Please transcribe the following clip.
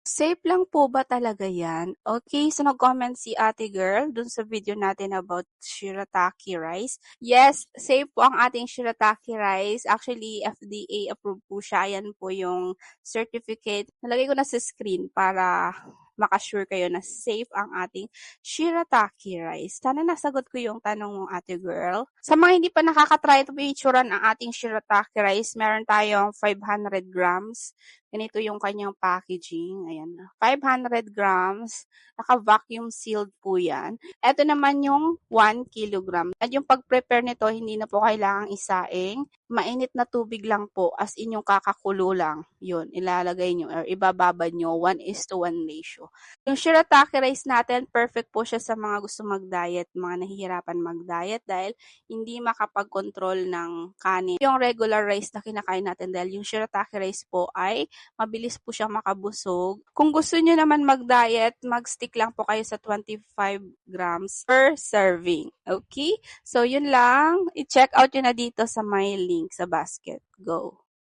Safe lang po ba talaga yan? Okay, so nag-comment si ate girl dun sa video natin about shirataki rice. Yes, safe po ang ating shirataki rice. Actually, FDA approved po siya. Yan po yung certificate. Nalagay ko na sa screen para makasure kayo na safe ang ating shirataki rice. Sana nasagot ko yung tanong mong ate girl. Sa mga hindi pa nakakatry, ito po yung itsura ng ating shirataki rice. Meron tayong 500 grams. Ganito yung kanyang packaging. Ayan. 500 grams. Naka-vacuum sealed po yan. Ito naman yung 1 kilogram. At yung pag-prepare nito, hindi na po kailangang isaing. Mainit na tubig lang po. As in yung kakakulo lang. Yun. Ilalagay nyo or ibababad nyo. 1 is to 1 ratio. Yung shirataki rice natin, perfect po siya sa mga gusto mag-diet, mga nahihirapan mag-diet dahil hindi makapag-control ng kanin. Yung regular rice na kinakain natin dahil yung shirataki rice po ay mabilis po siyang makabusog. Kung gusto niyo naman mag-diet, mag-stick lang po kayo sa 25 grams per serving. Okay? So, yun lang. I-check out yun na dito sa my link sa basket. Go!